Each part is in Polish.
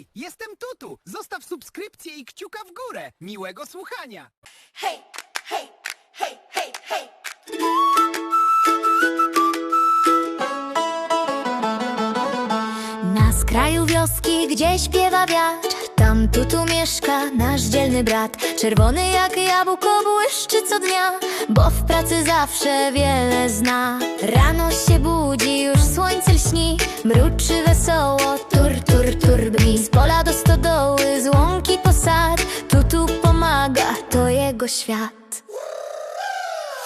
Hej, jestem Tutu. Zostaw subskrypcję i kciuka w górę. Miłego słuchania. Hey, hey, hey, hey, hey. Na skraju wioski, gdzie śpiewa wiatr Tam tu tu mieszka nasz dzielny brat Czerwony jak jabłko błyszczy co dnia Bo w pracy zawsze wiele zna Rano się budzi, już słońce lśni Mruczy wesoło, tur, Z pola do stodoły, z łąki posad. Tu tu pomaga, to jego świat.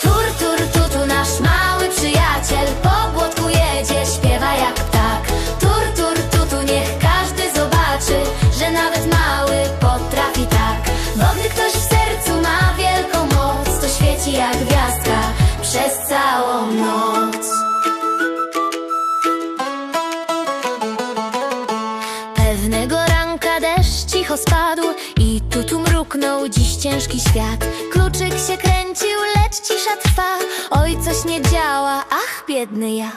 Tur, tur, tu, tu nasz mały przyjaciel. Po błotku jedzie, śpiewa jak ptak. Tur, tur, tu, tu niech każdy zobaczy Że nawet mały potrafi tak. Bo gdy ktoś w sercu ma wielką moc To świeci jak gwiazdka. Przez całą cicho spadł i tu tu mruknął dziś ciężki świat. Kluczyk się kręcił, lecz cisza trwa. Oj, coś nie działa, ach, biedny ja.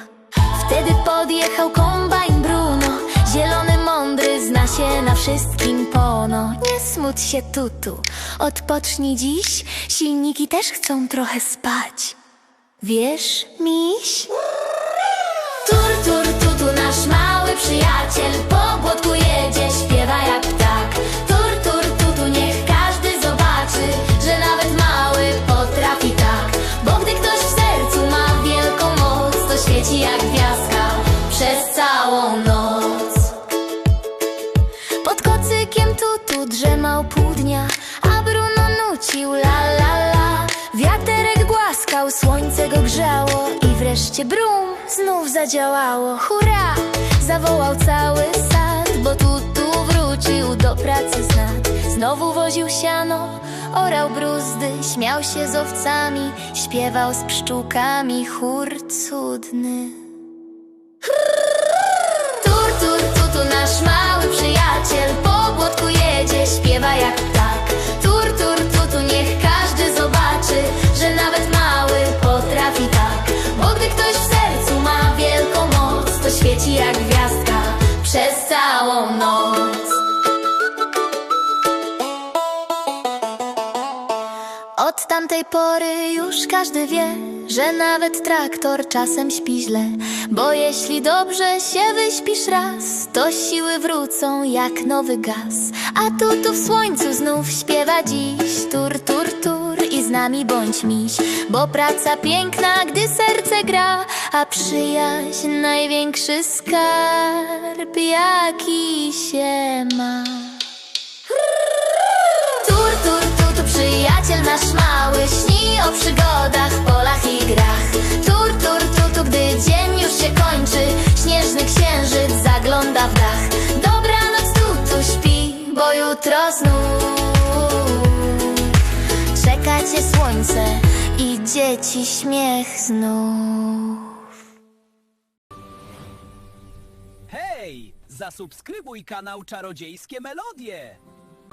Wtedy podjechał kombajn Bruno. Zielony, mądry, zna się na wszystkim pono. Nie smuć się tutu, odpocznij dziś. Silniki też chcą trochę spać. Wiesz, miś? Tur, tur, tu, tu nasz mały przyjaciel drzemał pół dnia, a Bruno nucił la la la. Wiaterek głaskał, słońce go grzało i wreszcie brum znów zadziałało. Hurra! Zawołał cały sad, bo tutu wrócił do pracy znad. Znowu woził siano, orał bruzdy, śmiał się z owcami, śpiewał z pszczółkami chór cudny. Od tamtej pory już każdy wie, że nawet traktor czasem śpi źle. Bo jeśli dobrze się wyśpisz raz, to siły wrócą jak nowy gaz. A tu, tu w słońcu znów śpiewa dziś, tur, tur, tur i z nami bądź miś. Bo praca piękna, gdy serce gra, a przyjaźń największy skarb, jaki się ma. Jutro znów. Czeka cię słońce i dzieci śmiech znów. Hej, zasubskrybuj kanał Czarodziejskie Melodie.